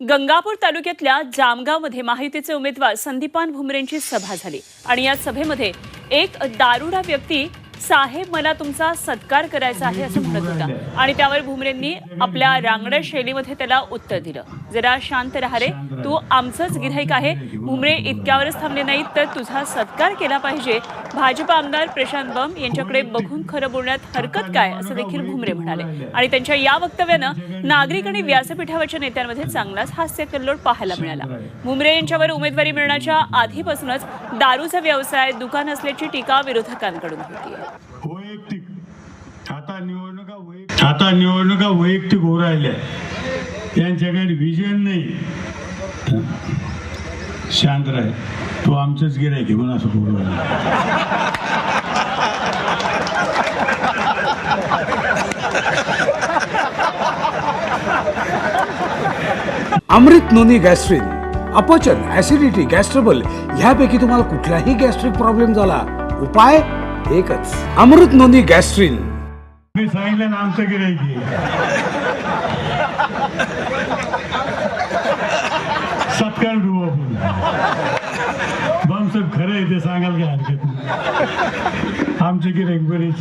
गंगापूर तालुक्यातल्या जामगावमध्ये माहितीचे उमेदवार संदीपान भुमरेंची सभा झाली. आणि या सभेमध्ये एक दारुडा व्यक्ती साहेब मला तुमचा सत्कार करायचा आहे असं म्हणत होता. आणि त्यावर भुमरेंनी आपल्या रांगड्या शैलीमध्ये त्याला उत्तर दिलं. जरा शांत राहा रे तू आमचंच गिऱ्हाईक आहे. भुमरे इतक्यावरच थांबले नाहीत तर तुझा सत्कार केला पाहिजे. भाजप आमदार प्रशांत बम यांच्याकडे बघून खरं बोलण्यात हरकत काय असं देखील भुमरे म्हणाले. आणि त्यांच्या या वक्तव्यानं नागरिक आणि व्यासपीठावरच्या नेत्यांमध्ये चांगलाच हास्य कल्लोळ पाहायला मिळाला. भुमरे यांच्यावर उमेदवारी मिळण्याच्या आधीपासूनच दारूचा व्यवसाय दुकान असल्याची टीका विरोधकांकडून होती वैयक्तिक. आता निवडणुका वैयक्तिक आता निवडणुका वैयक्तिक होऊ राहिल्या. त्यांच्याकडे विजन नाही. शांत राय तो आमचंच गिरायक म्हणून असं बोलू अमृत नोनी गॅस्ट्रिन अपचन ऍसिडिटी गॅस्ट्रबल ह्यापैकी तुम्हाला कुठलाही गॅस्ट्रिक प्रॉब्लेम झाला. उपाय? एकच. अमृत नोनी गॅस्ट्रिन. मी सांगितलं ना आमचं गिरायक सत्कार घेऊ आपण. बमसब खरं आहे ते सांगायला काय हरकत नाही. आमचे गिरायक बरेच.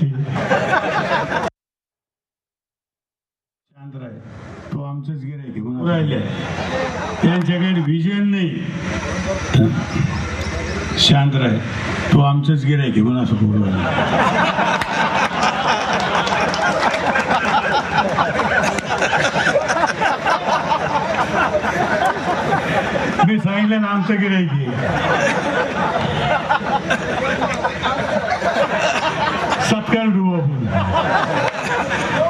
शांत राह. तो आमचंच गिरायक म्हणून राहिले. त्यांच्याकडे विजन नाही. शांत राह. तो आमचंच गिराय घेऊन असं बोलू मी सांगितलं ना आमचं गिरायक सत्कार घेऊ आपण.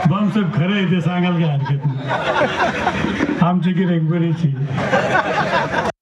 बमसब खरं आहे ते सांगायला काय हरकत नाही. आमचे गिरायक बरेच आहे.